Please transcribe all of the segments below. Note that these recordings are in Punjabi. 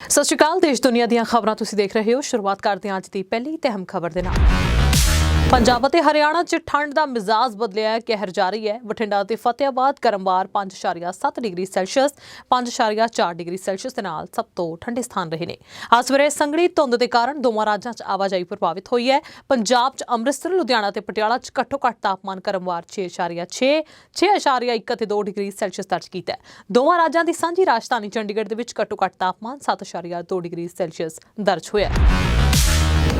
ਸਤਿ ਸ਼੍ਰੀ ਅਕਾਲ, ਦੇਸ਼ ਦੁਨੀਆ ਦੀਆਂ ਖਬਰਾਂ ਤੁਸੀਂ ਦੇਖ ਰਹੇ ਹੋ। ਸ਼ੁਰੂਆਤ ਕਰਦੇ ਹਾਂ ਅੱਜ ਦੀ ਪਹਿਲੀ ਤੇ ਅਹਿਮ ਖਬਰ ਦੇ ਨਾਲ। ਪੰਜਾਬ ਅਤੇ ਹਰਿਆਣਾ 'ਚ ਠੰਡ ਦਾ ਮਿਜ਼ਾਜ ਬਦਲਿਆ ਹੈ, ਕਹਿਰ ਜਾਰੀ ਹੈ। ਬਠਿੰਡਾ ਤੇ ਫਤਿਆਬਾਦ ਕਰਮਵਾਰ 5.7 ਡਿਗਰੀ ਸੈਲਸੀਅਸ 5.4 ਡਿਗਰੀ ਸੈਲਸੀਅਸ ਦੇ ਨਾਲ ਸਭ ਤੋਂ ਠੰਡੇ ਸਥਾਨ ਰਹੇ ਨੇ। ਅੱਜ ਸਵੇਰੇ ਸੰਘਣੀ ਧੁੰਦ ਦੇ ਕਾਰਨ ਦੋਵਾਂ ਰਾਜਾਂ 'ਚ ਆਵਾਜਾਈ ਪ੍ਰਭਾਵਿਤ ਹੋਈ ਹੈ। ਪੰਜਾਬ 'ਚ ਅੰਮ੍ਰਿਤਸਰ, ਲੁਧਿਆਣਾ ਤੇ ਪਟਿਆਲਾ 'ਚ ਘੱਟੋ ਘੱਟ ਤਾਪਮਾਨ ਕਰਮਵਾਰ 6.6 6.1 ਅਤੇ 2 ਡਿਗਰੀ ਸੈਲਸੀਅਸ ਦਰਜ ਕੀਤਾ ਦੋਵਾਂ ਰਾਜਾਂ ਦੀ ਸਾਂਝੀ ਰਾਜਧਾਨੀ ਚੰਡੀਗੜ੍ਹ ਦੇ ਵਿੱਚ ਘੱਟੋ ਘੱਟ ਤਾਪਮਾਨ 7.2 ਡਿਗਰੀ ਸੈਲਸੀਅਸ ਦਰਜ ਹੋਇਆ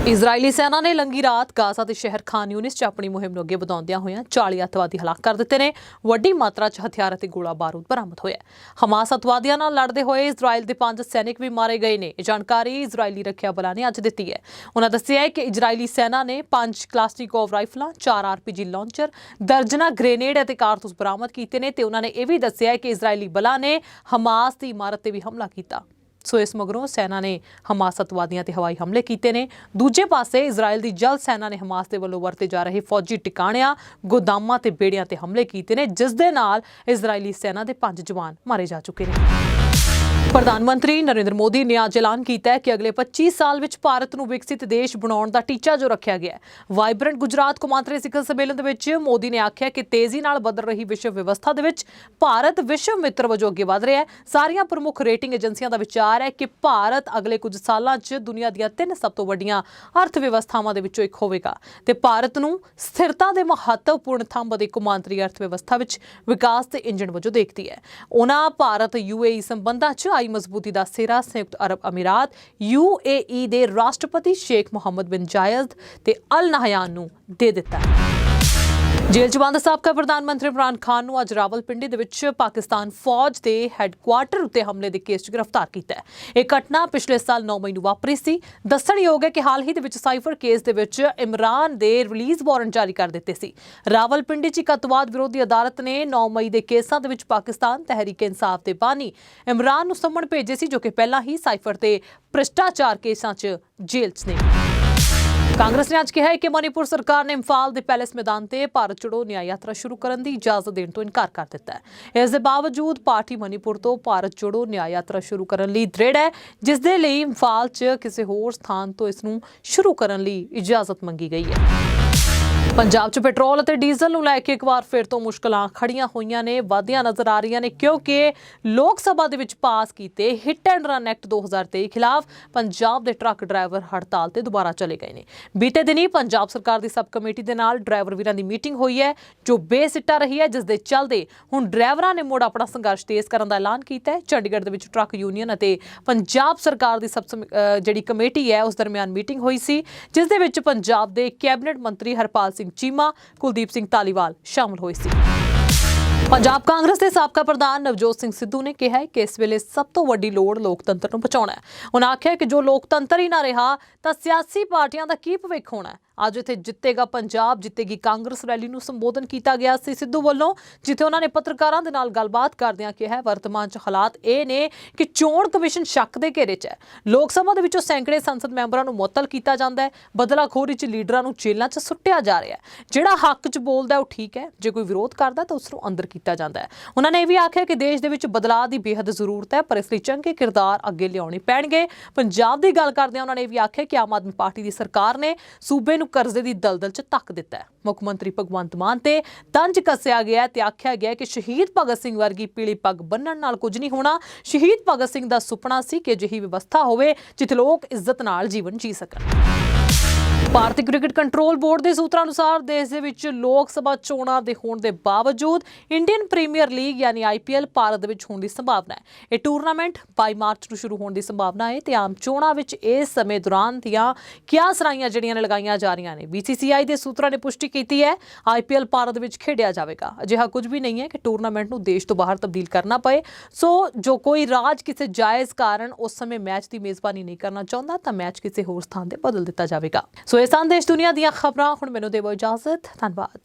ਇਜ਼ਰਾਈਲੀ ਸੈਨਾ ਨੇ ਲੰਗੀ ਰਾਤ ਗਾਜ਼ਾ ਦੇ ਸ਼ਹਿਰ ਖਾਨ ਯੂਨਿਸ 'ਚ ਆਪਣੀ ਮੁਹਿੰਮ ਨੂੰ ਅੱਗੇ ਵਧਾਉਂਦਿਆਂ ਹੋਇਆਂ 40 ਅੱਤਵਾਦੀ ਹਲਾਕ ਕਰ ਦਿੱਤੇ ਨੇ। ਵੱਡੀ ਮਾਤਰਾ 'ਚ ਹਥਿਆਰ ਅਤੇ ਗੋਲਾ ਬਾਰੂਦ ਬਰਾਮਦ ਹੋਇਆ। ਹਮਾਸ ਅੱਤਵਾਦੀਆਂ ਨਾਲ ਲੜਦੇ ਹੋਏ ਇਜ਼ਰਾਈਲ ਦੇ ਪੰਜ ਸੈਨਿਕ ਵੀ ਮਾਰੇ ਗਏ ਨੇ। ਇਹ ਜਾਣਕਾਰੀ ਇਜ਼ਰਾਈਲੀ ਰੱਖਿਆ ਬਲਾਂ ਨੇ ਅੱਜ ਦਿੱਤੀ ਹੈ। ਉਹਨਾਂ ਦੱਸਿਆ ਹੈ ਕਿ ਇਜ਼ਰਾਈਲੀ ਸੈਨਾ ਨੇ ਪੰਜ ਕਲਾਸਟਿਕੋਵ ਰਾਈਫਲਾਂ, ਚਾਰ ਆਰਪੀਜੀ ਲਾਂਚਰ, ਦਰਜਨਾ ਗ੍ਰੇਨੇਡ ਅਤੇ ਕਾਰਤੂਸ ਬਰਾਮਦ ਕੀਤੇ ਨੇ ਤੇ ਉਹਨਾਂ ਨੇ ਇਹ ਵੀ ਦੱਸਿਆ ਹੈ ਕਿ ਇਜ਼ਰਾਈਲੀ ਬਲਾਂ ਨੇ ਹਮਾਸ ਦੀ ਇਮਾਰਤ ਤੇ ਵੀ ਹਮਲਾ ਕੀਤਾ। ਸੋ ਇਸ ਮਗਰੋਂ ਸੈਨਾ ਨੇ ਹਮਾਸ ਅੱਤਵਾਦੀਆਂ ਤੇ ਹਵਾਈ ਹਮਲੇ ਕੀਤੇ ਨੇ। ਦੂਜੇ ਪਾਸੇ ਇਜ਼ਰਾਈਲ ਦੀ ਜਲ ਸੈਨਾ ਨੇ ਹਮਾਸ ਦੇ ਵੱਲੋਂ ਵਰਤੇ ਜਾ ਰਹੇ ਫੌਜੀ ਟਿਕਾਣਿਆਂ, ਗੋਦਾਮਾਂ ਤੇ ਬੇੜਿਆਂ ਤੇ ਹਮਲੇ ਕੀਤੇ ਨੇ, ਜਿਸ ਦੇ ਨਾਲ ਇਜ਼ਰਾਈਲੀ ਸੈਨਾ ਦੇ ਪੰਜ ਜਵਾਨ ਮਾਰੇ ਜਾ ਚੁੱਕੇ ਨੇ। ਪ੍ਰਧਾਨ ਮੰਤਰੀ ਨਰਿੰਦਰ ਮੋਦੀ ਨੇ ਅੱਜ ਐਲਾਨ ਕੀਤਾ ਹੈ ਕਿ ਅਗਲੇ 25 ਸਾਲ ਵਿੱਚ ਭਾਰਤ ਨੂੰ ਵਿਕਸਿਤ ਦੇਸ਼ ਬਣਾਉਣ ਦਾ ਟੀਚਾ ਜੋ ਰੱਖਿਆ ਗਿਆ ਹੈ। ਵਾਈਬ੍ਰੈਂਟ ਗੁਜਰਾਤ ਕੌਮਾਂਤਰੀ ਸਿਖਰ ਸੰਮੇਲਨ ਦੇ ਵਿੱਚ ਮੋਦੀ ਨੇ ਆਖਿਆ ਕਿ ਤੇਜ਼ੀ ਨਾਲ ਬਦਲ ਰਹੀ ਵਿਸ਼ਵ ਵਿਵਸਥਾ ਦੇ ਵਿੱਚ ਭਾਰਤ ਵਿਸ਼ਵ ਮਿੱਤਰ ਵਜੋਂ ਅੱਗੇ ਵਧ ਰਿਹਾ ਹੈ। ਸਾਰੀਆਂ ਪ੍ਰਮੁੱਖ ਰੇਟਿੰਗ ਏਜੰਸੀਆਂ ਦਾ ਵਿਚਾਰ ਹੈ ਕਿ ਭਾਰਤ ਅਗਲੇ ਕੁਝ ਸਾਲਾਂ 'ਚ ਦੁਨੀਆ ਦੀਆਂ ਤਿੰਨ ਸਭ ਤੋਂ ਵੱਡੀਆਂ ਅਰਥ ਵਿਵਸਥਾਵਾਂ ਦੇ ਵਿੱਚੋਂ ਇੱਕ ਹੋਵੇਗਾ ਤੇ ਭਾਰਤ ਨੂੰ ਸਥਿਰਤਾ ਦੇ ਮਹੱਤਵਪੂਰਨ ਥੰਬ ਦੇ ਕੌਮਾਂਤਰੀ ਅਰਥ ਵਿਵਸਥਾ ਵਿੱਚ ਵਿਕਾਸ ਦੇ ਇੰਜਣ ਵਜੋਂ ਦੇਖਦੀ ਹੈ। ਉਹਨਾਂ ਭਾਰਤ ਯੂਏਈ ਸੰਬੰਧਾਂ 'ਚ ਆਈ ਮਜ਼ਬੂਤੀ ਦਾ ਸਿਰਾ ਸੰਯੁਕਤ ਅਰਬ ਅਮੀਰਾਤ ਯੂਏਈ ਦੇ ਰਾਸ਼ਟਰਪਤੀ ਸ਼ੇਖ ਮੁਹੰਮਦ ਬਿਨ ਜਾਇਦ ਤੇ ਅਲ ਨਹਯਾਨ ਨੂੰ ਦੇ ਦਿੱਤਾ ਹੈ। ਜੇਲ੍ਹ 'ਚ ਬੰਦ ਸਾਬਕਾ ਪ੍ਰਧਾਨ ਮੰਤਰੀ ਇਮਰਾਨ ਖਾਨ ਨੂੰ ਅੱਜ ਰਾਵਲਪਿੰਡੀ ਦੇ ਵਿੱਚ ਪਾਕਿਸਤਾਨ ਫੌਜ ਦੇ ਹੈੱਡਕੁਆਰਟਰ ਉੱਤੇ ਹਮਲੇ ਦੇ ਕੇਸ 'ਚ ਗ੍ਰਿਫਤਾਰ ਕੀਤਾ ਹੈ। ਇਹ ਘਟਨਾ ਪਿਛਲੇ ਸਾਲ 9 ਮਈ ਨੂੰ ਵਾਪਰੀ ਸੀ। ਦੱਸਣਯੋਗ ਹੈ ਕਿ ਹਾਲ ਹੀ ਦੇ ਵਿੱਚ ਸਾਈਫਰ ਕੇਸ ਦੇ ਵਿੱਚ ਇਮਰਾਨ ਦੇ ਰਿਲੀਜ਼ ਵਾਰੰਟ ਜਾਰੀ ਕਰ ਦਿੱਤੇ ਸੀ। ਰਾਵਲਪਿੰਡੀ 'ਚ ਇੱਕ ਅੱਤਵਾਦ ਵਿਰੋਧੀ ਅਦਾਲਤ ਨੇ 9 ਮਈ ਦੇ ਕੇਸਾਂ ਦੇ ਵਿੱਚ ਪਾਕਿਸਤਾਨ ਤਹਿਰੀਕ ਇਨਸਾਫ ਦੇ ਬਾਨੀ ਇਮਰਾਨ ਨੂੰ ਸੰਮਣ ਭੇਜੇ ਸੀ, ਜੋ ਕਿ ਪਹਿਲਾਂ ਹੀ ਸਾਈਫਰ ਤੇ ਭ੍ਰਿਸ਼ਟਾਚਾਰ ਕੇਸਾਂ 'ਚ ਜੇਲ੍ਹ 'ਚ ਨੇ। ਕਾਂਗਰਸ ਨੇ ਅੱਜ ਕਿਹਾ ਹੈ ਕਿ ਮਨੀਪੁਰ ਸਰਕਾਰ ਨੇ ਇੰਫਾਲ ਦੇ ਪੈਲੇਸ ਮੈਦਾਨ ਤੇ ਭਾਰਤ ਚੜੋ ਨਿਆਂ ਯਾਤਰਾ ਸ਼ੁਰੂ ਕਰਨ ਦੀ ਇਜਾਜ਼ਤ ਦੇਣ ਤੋਂ ਇਨਕਾਰ ਕਰ ਦਿੱਤਾ ਹੈ। ਇਸ ਦੇ ਬਾਵਜੂਦ ਪਾਰਟੀ ਮਨੀਪੁਰ ਤੋਂ ਭਾਰਤ ਚੜੋ ਨਿਆਂ ਯਾਤਰਾ ਸ਼ੁਰੂ ਕਰਨ ਲਈ ਦ੍ਰਿੜ ਹੈ, ਜਿਸ ਦੇ ਲਈ ਇੰਫਾਲ 'ਚ ਕਿਸੇ ਹੋਰ ਸਥਾਨ ਤੋਂ ਇਸ ਨੂੰ ਸ਼ੁਰੂ ਕਰਨ ਲਈ ਇਜਾਜ਼ਤ ਮੰਗੀ ਗਈ ਹੈ। ਪੰਜਾਬ 'ਚ ਪੈਟਰੋਲ ਅਤੇ ਡੀਜ਼ਲ ਨੂੰ ਲੈ ਕੇ ਇੱਕ ਵਾਰ ਫਿਰ ਤੋਂ ਮੁਸ਼ਕਲਾਂ ਖੜੀਆਂ ਹੋਈਆਂ ਨੇ, ਵਾਧੀਆਂ ਨਜ਼ਰ ਆ ਰਹੀਆਂ ਨੇ, ਕਿਉਂਕਿ ਲੋਕ ਸਭਾ ਦੇ ਵਿੱਚ ਪਾਸ ਕੀਤੇ ਹਿੱਟ ਐਂਡ ਰਨ ਐਕਟ 2023 ਖਿਲਾਫ ਪੰਜਾਬ ਦੇ ਟਰੱਕ ਡਰਾਈਵਰ ਹੜਤਾਲ ਤੇ ਦੁਬਾਰਾ ਚਲੇ ਗਏ ਨੇ। ਬੀਤੇ ਦਿਨੀ ਪੰਜਾਬ ਸਰਕਾਰ ਦੀ ਸਬ ਕਮੇਟੀ ਦੇ ਨਾਲ ਡਰਾਈਵਰ ਵੀਰਾਂ ਦੀ ਮੀਟਿੰਗ ਹੋਈ ਹੈ, ਜੋ ਬੇਸਿੱਟਾ ਰਹੀ ਹੈ, ਜਿਸ ਦੇ ਚੱਲਦੇ ਹੁਣ ਡਰਾਈਵਰਾਂ ਨੇ ਮੁੜ ਆਪਣਾ ਸੰਘਰਸ਼ ਤੇਜ਼ ਕਰਨ ਦਾ ਐਲਾਨ ਕੀਤਾ ਹੈ। ਚੰਡੀਗੜ੍ਹ ਦੇ ਵਿੱਚ ਟਰੱਕ ਯੂਨੀਅਨ ਅਤੇ ਪੰਜਾਬ ਸਰਕਾਰ ਦੀ ਸਬ ਸਮਿ- ਜਿਹੜੀ ਕਮੇਟੀ ਹੈ, ਉਸ ਦਰਮਿਆਨ ਮੀਟਿੰਗ ਹੋਈ ਸੀ, ਜਿਸ ਦੇ ਵਿੱਚ ਪੰਜਾਬ ਦੇ ਕੈਬਨਿਟ ਮੰਤਰੀ ਹਰਪਾਲ ਸਿੰਘ ਚੀਮਾ, ਕੁਲਦੀਪ ਸਿੰਘ ਧਾਲੀਵਾਲ ਸ਼ਾਮਲ ਹੋਏ ਸੀ। ਪੰਜਾਬ ਕਾਂਗਰਸ ਦੇ ਸਾਬਕਾ ਪ੍ਰਧਾਨ ਨਵਜੋਤ ਸਿੰਘ ਸਿੱਧੂ ਨੇ ਕਿਹਾ ਹੈ ਕਿ ਇਸ ਵੇਲੇ ਸਭ ਤੋਂ ਵੱਡੀ ਲੋੜ ਲੋਕਤੰਤਰ ਨੂੰ ਬਚਾਉਣਾ ਹੈ। ਉਹਨਾਂ ਆਖਿਆ ਕਿ ਜੋ ਲੋਕਤੰਤਰ ਹੀ ਨਾ ਰਿਹਾ, ਤਾਂ ਸਿਆਸੀ ਪਾਰਟੀਆਂ ਦਾ ਕੀ ਭਵਿੱਖ ਹੋਣਾ ਹੈ? ਅੱਜ ਇੱਥੇ ਜਿੱਤੇਗਾ ਪੰਜਾਬ, ਜਿੱਤੇਗੀ ਕਾਂਗਰਸ ਰੈਲੀ ਨੂੰ ਸੰਬੋਧਨ ਕੀਤਾ ਗਿਆ ਸੀ ਸਿੱਧੂ ਵੱਲੋਂ, ਜਿੱਥੇ ਉਹਨਾਂ ਨੇ ਪੱਤਰਕਾਰਾਂ ਦੇ ਨਾਲ ਗੱਲਬਾਤ ਕਰਦਿਆਂ ਕਿਹਾ ਵਰਤਮਾਨ 'ਚ ਹਾਲਾਤ ਇਹ ਨੇ ਕਿ ਚੋਣ ਕਮਿਸ਼ਨ ਸ਼ੱਕ ਦੇ ਘੇਰੇ 'ਚ ਹੈ। ਲੋਕ ਸਭਾ ਦੇ ਵਿੱਚੋਂ ਸੈਂਕੜੇ ਸੰਸਦ ਮੈਂਬਰਾਂ ਨੂੰ ਮੁਅੱਤਲ ਕੀਤਾ ਜਾਂਦਾ ਹੈ, ਬਦਲਾਖੋਰੀ 'ਚ ਲੀਡਰਾਂ ਨੂੰ ਜੇਲ੍ਹਾਂ 'ਚ ਸੁੱਟਿਆ ਜਾ ਰਿਹਾ ਹੈ। ਜਿਹੜਾ ਹੱਕ 'ਚ ਬੋਲਦਾ ਉਹ ਠੀਕ ਹੈ, ਜੇ ਕੋਈ ਵਿਰੋਧ ਕਰਦਾ ਤਾਂ ਉਸ ਨੂੰ ਅੰਦਰ ਕੀਤਾ ਜਾਂਦਾ ਹੈ। ਉਹਨਾਂ ਨੇ ਇਹ ਵੀ ਆਖਿਆ ਕਿ ਦੇਸ਼ ਦੇ ਵਿੱਚ ਬਦਲਾਅ ਦੀ ਬੇਹੱਦ ਜ਼ਰੂਰਤ ਹੈ, ਪਰ ਇਸ ਲਈ ਚੰਗੇ ਕਿਰਦਾਰ ਅੱਗੇ ਲਿਆਉਣੇ ਪੈਣਗੇ। ਪੰਜਾਬ ਦੀ ਗੱਲ ਕਰਦਿਆਂ ਉਹਨਾਂ ਨੇ ਇਹ ਵੀ ਆਖਿਆ ਕਿ ਆਮ ਆਦਮੀ ਪਾਰਟੀ ਦੀ ਸਰਕਾਰ ਨੇ ਸੂਬੇ ਨੂੰ ਕਰਜ਼ੇ ਦੀ ਦਲਦਲ 'ਚ ਧੱਕ ਦਿੱਤਾ ਹੈ। ਮੁੱਖ ਮੰਤਰੀ ਭਗਵੰਤ ਮਾਨ ਤੇ ਤੰਜ ਕੱਸਿਆ ਗਿਆ ਤੇ ਆਖਿਆ ਗਿਆ ਕਿ ਸ਼ਹੀਦ ਭਗਤ ਸਿੰਘ ਵਰਗੀ ਪੀਲੀ ਪੱਗ ਬੰਨਣ ਨਾਲ ਕੁਝ ਨਹੀਂ ਹੋਣਾ। ਸ਼ਹੀਦ ਭਗਤ ਸਿੰਘ ਦਾ ਸੁਪਨਾ ਸੀ ਕਿ ਅਜਿਹੀ ਵਿਵਸਥਾ ਹੋਵੇ ਜਿੱਥੇ ਲੋਕ ਇੱਜ਼ਤ ਨਾਲ ਜੀਵਨ ਜੀ ਸਕਣ। ਭਾਰਤੀ ਕ੍ਰਿਕਟ ਕੰਟਰੋਲ ਬੋਰਡ ਦੇ ਸੂਤਰਾਂ ਅਨੁਸਾਰ ਦੇਸ਼ ਦੇ ਵਿੱਚ ਲੋਕ ਸਭਾ ਚੋਣਾਂ ਦੇ ਹੋਣ ਦੇ ਬਾਵਜੂਦ ਇੰਡੀਅਨ ਪ੍ਰੀਮੀਅਰ ਲੀਗ ਯਾਨੀ ਆਈਪੀਐਲ ਭਾਰਤ ਵਿੱਚ ਹੋਣ ਦੀ ਸੰਭਾਵਨਾ ਹੈ। ਇਹ ਟੂਰਨਾਮੈਂਟ 22 ਮਾਰਚ ਨੂੰ ਸ਼ੁਰੂ ਹੋਣ ਦੀ ਸੰਭਾਵਨਾ ਹੈ ਤੇ ਆਮ ਚੋਣਾਂ ਵਿੱਚ ਇਸ ਸਮੇਂ ਦੌਰਾਨ ਦੀਆਂ ਕਿਆ ਸਰਾਈਆਂ ਜਿਹੜੀਆਂ ਨੇ ਲਗਾਈਆਂ ਜਾ ਰਹੀਆਂ ਨੇ। BCCI ਦੇ ਸੂਤਰਾਂ ਨੇ ਪੁਸ਼ਟੀ ਕੀਤੀ ਹੈ ਆਈਪੀਐਲ ਭਾਰਤ ਵਿੱਚ ਖੇਡਿਆ ਜਾਵੇਗਾ। ਅਜਿਹਾ ਕੁਝ ਵੀ ਨਹੀਂ ਹੈ ਕਿ ਟੂਰਨਾਮੈਂਟ ਨੂੰ ਦੇਸ਼ ਤੋਂ ਬਾਹਰ ਤਬਦੀਲ ਕਰਨਾ ਪਏ। ਸੋ ਜੋ ਕੋਈ ਰਾਜ ਕਿਸੇ ਜਾਇਜ਼ ਕਾਰਨ ਉਸ ਸਮੇਂ ਮੈਚ ਦੀ ਮੇਜ਼ਬਾਨੀ ਨਹੀਂ ਕਰਨਾ ਚਾਹੁੰਦਾ, ਤਾਂ ਮੈਚ ਕਿਸੇ ਹੋਰ ਸਥਾਨ ਤੇ ਬਦਲ ਦਿੱਤਾ ਜਾਵੇਗਾ। ਸੋ ਇਹ ਸੰਦੇਸ਼ ਦੁਨੀਆ ਦੀਆਂ ਖਬਰਾਂ ਹੁਣ ਮੈਨੂੰ ਦੇਵੋ ਇਜਾਜ਼ਤ ਧੰਨਵਾਦ।